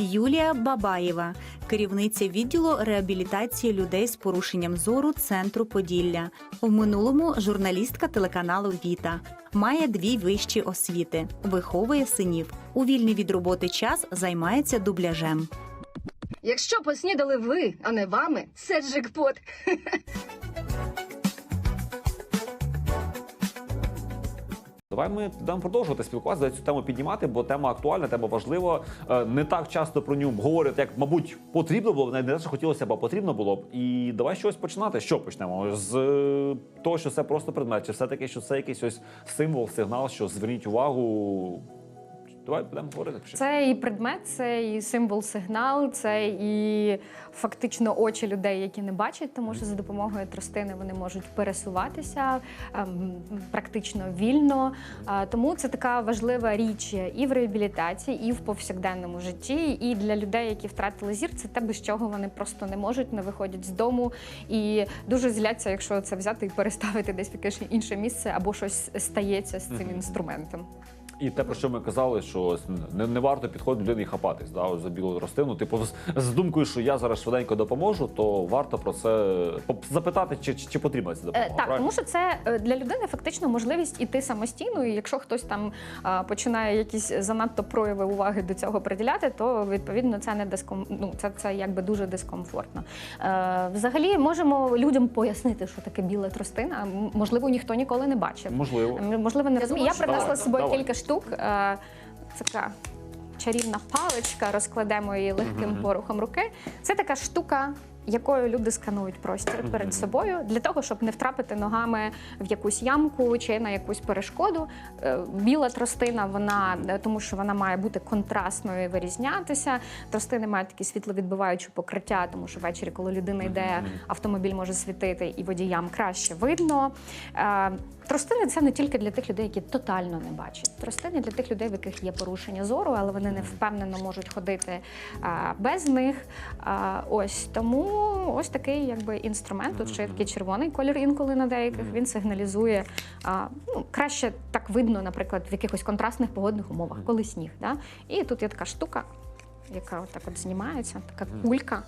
Юлія Бабаєва, керівниця відділу реабілітації людей з порушенням зору Центру Поділля. В минулому журналістка телеканалу Віта. Має дві вищі освіти, виховує синів. У вільний від роботи час займається дубляжем. Якщо поснідали ви, а не вами, це джекпот. Давай ми будемо продовжувати спілкуватися, цю тему піднімати, бо тема актуальна, тема важлива. Е, Не так часто про нього говорять, як, мабуть, потрібно було, навіть не те, що хотілося б, а потрібно було б. І давай щось починати. Що почнемо? З е, того, що це просто предмет, чи все-таки, що це якийсь ось символ, сигнал, що зверніть увагу. Давай будемо говорити. Це і предмет, це і символ сигнал, це і фактично очі людей, які не бачать, тому що за допомогою тростини вони можуть пересуватися ем, практично вільно. Тому це така важлива річ і в реабілітації, і в повсякденному житті. І для людей, які втратили зір, це те, без чого вони просто не можуть, не виходять з дому і дуже зляться, якщо це взяти і переставити десь в якесь інше місце або щось стається з цим інструментом. І те, про що ми казали, що ось не, не варто підходити людини і хапатись да, ось за білу ростину. Типу, з, з думкою, що я зараз швиденько допоможу, то варто про це запитати, чи, чи, чи потрібна ця допомога. Е, Так, правильно? тому що це е, для людини фактично можливість іти самостійно. І якщо хтось там а, починає якісь занадто прояви уваги до цього приділяти, то відповідно це не диском... ну, це, це якби дуже дискомфортно. Е, взагалі можемо людям пояснити, що таке біла тростина. Можливо, ніхто ніколи не бачив. Можливо. Можливо, не розуміє. Я принесла з собою кілька штук. Е, Це така чарівна паличка, розкладемо її легким порухом руки. Це така штука. Якою люди сканують простір перед собою для того, щоб не втрапити ногами в якусь ямку чи на якусь перешкоду. Е, Біла тростина, вона е, тому, що вона має бути контрастною і вирізнятися. Тростини мають такі світловідбиваючі покриття, тому що ввечері, коли людина йде, автомобіль може світити і водіям краще видно. Тростини це не тільки для тих людей, які тотально не бачать. Тростини для тих людей, в яких є порушення зору, але вони не впевнено можуть ходити а, без них. А, ось тому ось такий якби інструмент. Тут ще такий червоний колір інколи на деяких. Він сигналізує а, ну, краще так видно, наприклад, в якихось контрастних погодних умовах, коли сніг. Да? І тут є така штука, яка так от знімається, така кулька.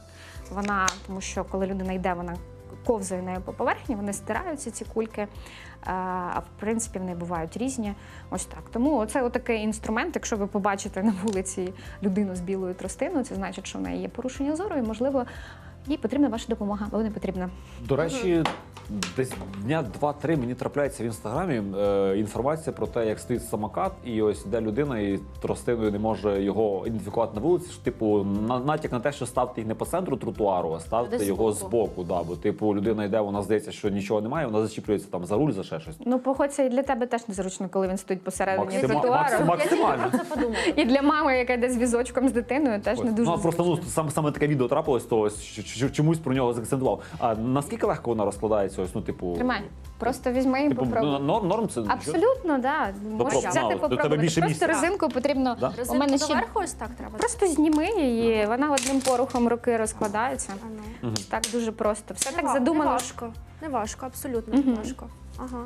Вона, тому що коли людина йде, вона ковзає нею по поверхні, вони стираються, ці кульки. А а, в принципі вони бувають різні. Ось так. Тому це отакий інструмент. Якщо ви побачите на вулиці людину з білою тростиною, це значить, що в неї є порушення зору, і можливо їй потрібна ваша допомога, або не потрібна. До речі, десь дня два-три мені трапляється в інстаграмі е, інформація про те, як стоїть самокат, і ось де людина і тростиною не може його ідентифікувати на вулиці. Що, типу, на натяк на те, що ставте їх не по центру тротуару, а ставте Десь його збоку. збоку. Да, бо типу людина йде, вона здається, що нічого немає, вона зачіплюється там за руль, за ще щось. Ну, походь, це і для тебе теж незручно, коли він стоїть посередині Максима- тротуару. максима- максимально. Я тільки про це подумала. І для мами, яка йде з візочком з дитиною, теж не дуже ну, а просто ну зручно. саме саме таке відео трапилось, то ось ч- ч- чомусь про нього заакцентував. А наскільки легко вона розкладається? Ось ну, типу, Тримай. Просто візьми і типу попробуй. ну, норм, норм це? Абсолютно, да. Можеш Попробуй. взяти до тебе попробувати. більше Просто місця. резинку потрібно. Да? У мене ще доверху ось так треба. просто зніми її, вона одним порухом руки розкладається. А ну. Так дуже просто. Все Не так ва- Не задумано. важко. Не важко, абсолютно Мгм. не важко. Ага.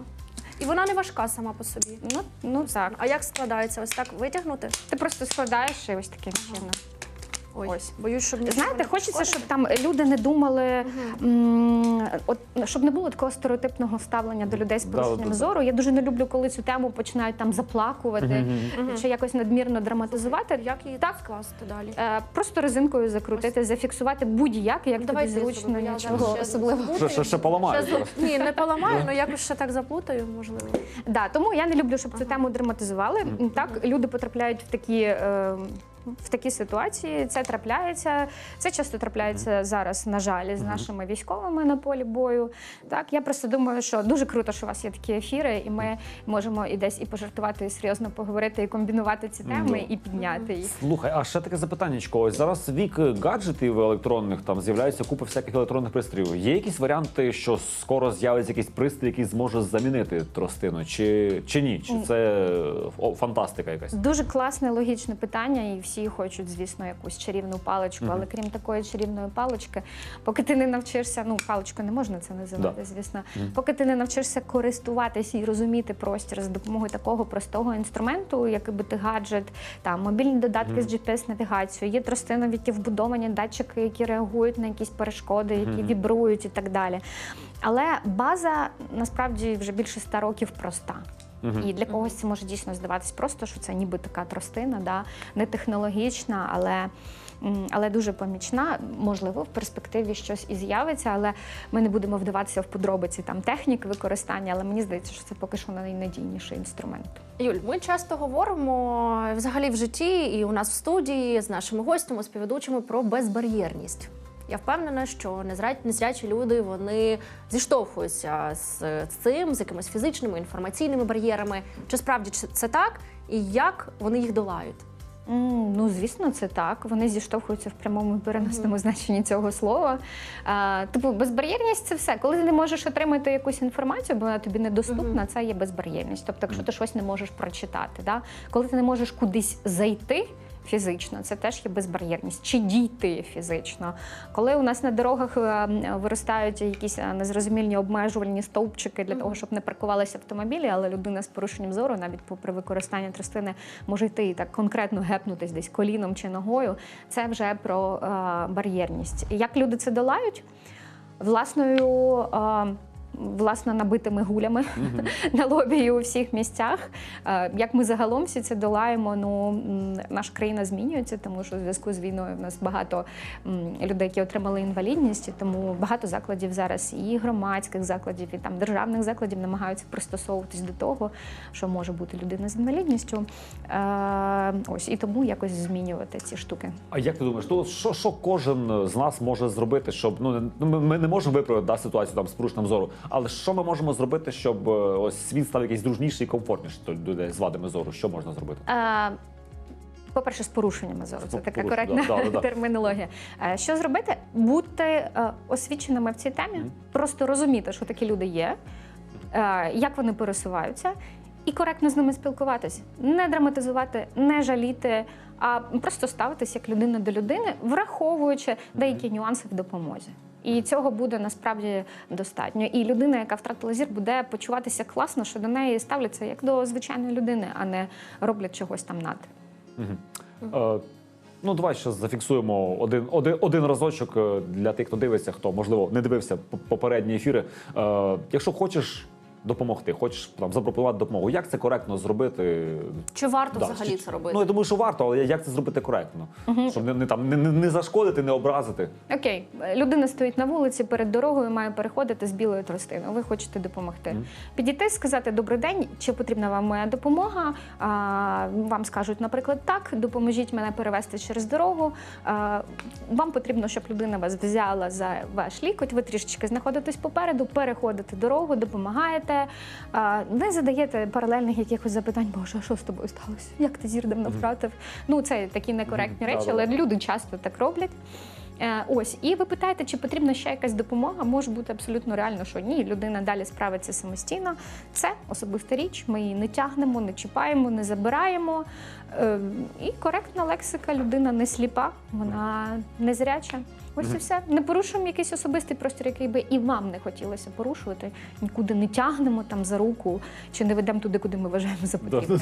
І вона не важка сама по собі. Ну, ну так. А як складається? Ось так витягнути? Ти просто складаєш і ось таким чином. Ой, Ось. боюсь, щоб нічого Знаєте, не хочеться, щоб там люди не думали, м, от щоб не було такого стереотипного ставлення до людей з порушенням да, да. зору. Я дуже не люблю, коли цю тему починають там заплакувати чи якось надмірно драматизувати. Як її Так. скласти далі? Е, Просто резинкою закрутити, зафіксувати будь-як, як тобі зручно, нічого зараз ще особливого. Ще, ще, ще поламаю. Ще Ні, не поламаю, але якось ще так заплутаю, можливо. Да, тому я не люблю, щоб цю Ага. тему драматизували. Так, люди потрапляють в такі. В такі ситуації це трапляється. Це часто трапляється зараз, на жаль, з нашими військовими на полі бою. Так, я просто думаю, що дуже круто, що у вас є такі ефіри, і ми можемо і десь і пожартувати, і серйозно поговорити, і комбінувати ці теми, Ну. і підняти їх. Слухай, а ще таке запитання. Ось зараз вік гаджетів електронних там з'являється купа всяких електронних пристроїв. Є якісь варіанти, що скоро з'явиться якийсь пристрій, який зможе замінити тростину, чи, чи ні? Чи це о, фантастика якась? Дуже класне логічне питання, і всі всі хочуть, звісно, якусь чарівну паличку, але крім такої чарівної палички, поки ти не навчишся, ну паличку не можна це називати, звісно. Поки ти не навчишся користуватися і розуміти простір за допомогою такого простого інструменту, як бути гаджет, там мобільні додатки з GPS-навігацією, є тростинові які вбудовані датчики, які реагують на якісь перешкоди, які вібрують і так далі. Але база насправді вже більше ста років проста. І для когось це може дійсно здаватись просто, що це ніби така тростина, да? не технологічна, але, але дуже помічна. Можливо, в перспективі щось і з'явиться, але ми не будемо вдаватися в подробиці там технік використання, але мені здається, що це поки що найнадійніший інструмент. Юль, ми часто говоримо взагалі в житті і у нас в студії з нашими гостями, співведучими про безбар'єрність. Я впевнена, що незря- незрячі люди вони зіштовхуються з, цим, з якимись фізичними, інформаційними бар'єрами. Чи справді це- так? І як вони їх долають? М, Ну, звісно, це так. Вони зіштовхуються в прямому переносному значенні цього слова. А, типу, безбар'єрність це все. Коли ти не можеш отримати якусь інформацію, бо вона тобі недоступна, це є безбар'єрність. Тобто, якщо ти щось не можеш прочитати, да? коли ти не можеш кудись зайти. Фізично, це теж є безбар'єрність, чи дійти фізично. Коли у нас на дорогах е, виростають якісь е, незрозумільні обмежувальні стовпчики для того, щоб не паркувалися автомобілі, але людина з порушенням зору, навіть попри використання тростини, може йти і так конкретно гепнутись десь коліном чи ногою. Це вже про е, бар'єрність. Як люди це долають? Власною. Власне, набитими гулями на лобі і у всіх місцях. Е, Як ми загалом всі це долаємо, ну наша країна змінюється, тому що в зв'язку з війною в нас багато людей, які отримали інвалідність, тому багато закладів зараз і громадських закладів, і там державних закладів намагаються пристосовуватись до того, що може бути людина з інвалідністю. Е, Ось і тому якось змінювати ці штуки. А як ти думаєш, то що, що кожен з нас може зробити, щоб ну ну, ми, ми не можемо виправити да, ситуацію там з порушенням зору, але що ми можемо зробити, щоб е, ось світ став якийсь дружніший і комфортніший для людей з вадами зору? Що можна зробити? Е, По-перше, з порушеннями зору. Це така коректна да, да, да. термінологія. Е, Що зробити? Бути е, освіченими в цій темі, просто розуміти, що такі люди є, як вони пересуваються, і коректно з ними спілкуватись. Не драматизувати, не жаліти, а просто ставитись як людина до людини, враховуючи деякі нюанси в допомозі. І цього буде насправді достатньо. І людина, яка втратила зір, буде почуватися класно, що до неї ставляться як до звичайної людини, а не роблять чогось там над. Угу. ну, давай ще зафіксуємо один, один, один разочок е, для тих, хто дивиться, хто можливо не дивився попередні ефіри. Е, якщо хочеш допомогти, хочеш там запропонувати допомогу, як це коректно зробити? Чи варто Да, взагалі чи- це робити? Ну я думаю, що варто, але як це зробити коректно, щоб не, не там не, не, зашкодити, не образити. Окей, людина стоїть на вулиці перед дорогою, має переходити з білою тростиною. Ви хочете допомогти. Підійти, сказати добрий день, чи потрібна вам моя допомога. А, вам скажуть, наприклад, так, допоможіть мене перевести через дорогу. А, вам потрібно, щоб людина вас взяла за ваш лікоть. Ви трішечки знаходитесь попереду, переходите дорогу, допомагаєте. А, не задаєте паралельних якихось запитань, боже, а що з тобою сталося? Як ти зір Mm -hmm. Ну, це такі некоректні Мгм. речі, але люди часто так роблять. Е, Ось, і ви питаєте, чи потрібна ще якась допомога? Може бути абсолютно реально, що ні, людина далі справиться самостійно. Це особиста річ. Ми її не тягнемо, не чіпаємо, не забираємо. Е, І коректна лексика, людина не сліпа, вона незряча. Ось і все. Не порушуємо якийсь особистий простір, який би і вам не хотілося порушувати. Нікуди не тягнемо там за руку чи не ведемо туди, куди ми вважаємо за потрібне.